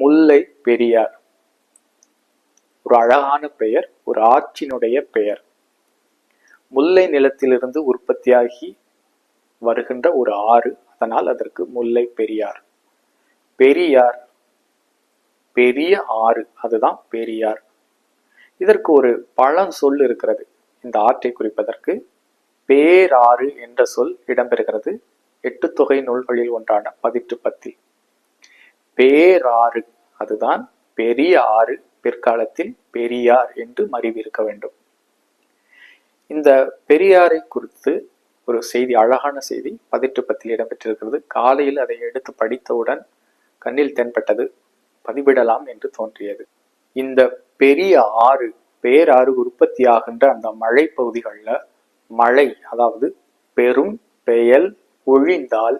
முல்லை பெரியார். ஒரு அழகான பெயர் ஒரு ஆற்றினுடைய பெயர். முல்லை நிலத்திலிருந்து உற்பத்தியாகி வருகின்ற ஒரு ஆறு அதனால் அதற்கு முல்லை பெரியார். பெரியார் பெரிய ஆறு அதுதான் பெரியார். இதற்கு ஒரு பழம் சொல் இருக்கிறது. இந்த ஆற்றை குறிப்பதற்கு பேராறு என்ற சொல் இடம்பெறுகிறது. எட்டு தொகை நூல்களில் ஒன்றான பதிற்று பத்தி பேராறு. அதுதான் பெரிய ஆறு. பிற்காலத்தில் பெரியார் என்று மறிவிருக்க வேண்டும். இந்த பெரியாரை குறித்து ஒரு செய்தி அழகான செய்தி பதிட்டு பத்தில் இடம்பெற்றிருக்கிறது. காலையில் அதை எடுத்து படித்தவுடன் கண்ணில் தென்பட்டது பதிவிடலாம் என்று தோன்றியது. இந்த பெரிய ஆறு பேராறு உற்பத்தியாகின்ற அந்த மழை பகுதிகளில் மழை அதாவது பெரும் பெயல் ஒழிந்தால்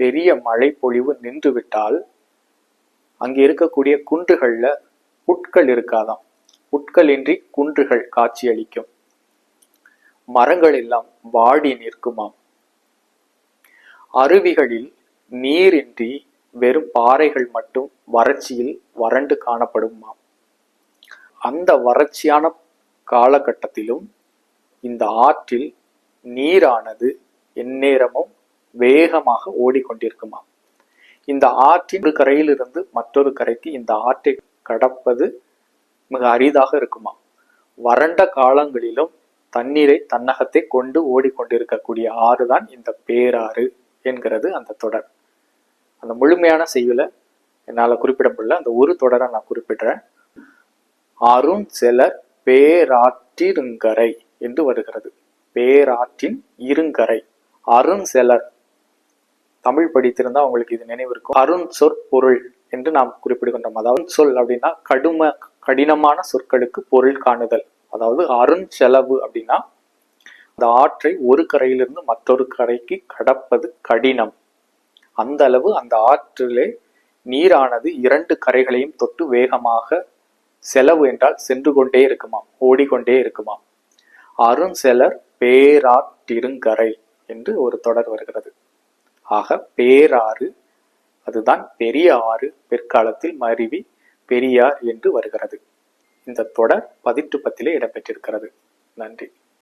பெரிய மழை பொழிவு நின்றுவிட்டால் அங்கே இருக்கக்கூடிய குன்றுகள்ல புட்கள் இருக்காதாம். புட்களின்றி குன்றுகள் காட்சியளிக்கும். மரங்கள் எல்லாம் வாடி நிற்குமாம். அருவிகளில் நீரின்றி வெறும் பாறைகள் மட்டும் வறட்சியில் வறண்டு காணப்படுமாம். அந்த வறட்சியான காலகட்டத்திலும் இந்த ஆற்றில் நீரானது எந்நேரமும் வேகமாக ஓடிக்கொண்டிருக்குமாம். இந்த ஆற்றின் ஒரு கரையிலிருந்து மற்றொரு கரைக்கு இந்த ஆற்றை கடப்பது மிக அரிதாக இருக்குமா? வறண்ட காலங்களிலும் தண்ணீரை தன்னகத்தை கொண்டு ஓடிக்கொண்டிருக்கக்கூடிய ஆறு தான் இந்த பேராறு என்கிறது அந்த தொடர். அந்த முழுமையான செய்யுல என்னால் குறிப்பிட முடியல. அந்த ஒரு தொடரை நான் குறிப்பிடுறேன். அருண் செலர் பேராற்றிருங்கரை என்று வருகிறது. பேராற்றின் இருங்கரை. அருண் செலர் தமிழ் படித்திருந்தா உங்களுக்கு இது நினைவு இருக்கும். அருண் சொற்பொருள் என்று நாம் குறிப்பிடுகின்றோம். அதாவது சொல் அப்படின்னா கடும கடினமான சொற்களுக்கு பொருள் காணுதல். அதாவது அருண் செலவு அப்படின்னா அந்த ஆற்றை ஒரு கரையிலிருந்து மற்றொரு கரைக்கு கடப்பது கடினம். அந்த அளவு அந்த ஆற்றிலே நீரானது இரண்டு கரைகளையும் தொட்டு வேகமாக செலவு என்றால் சென்று கொண்டே இருக்குமாம் ஓடிக்கொண்டே இருக்குமாம். அருண் செலர் பேராற்றிருங்கரை என்று ஒரு தொடர் வருகிறது. ஆக பேராறு அதுதான் பெரிய ஆறு பிற்காலத்தில் மருவி பெரியார் என்று வருகிறது. இந்த தொடர் பதிற்று பத்திலே இடம்பெற்றிருக்கிறது. நன்றி.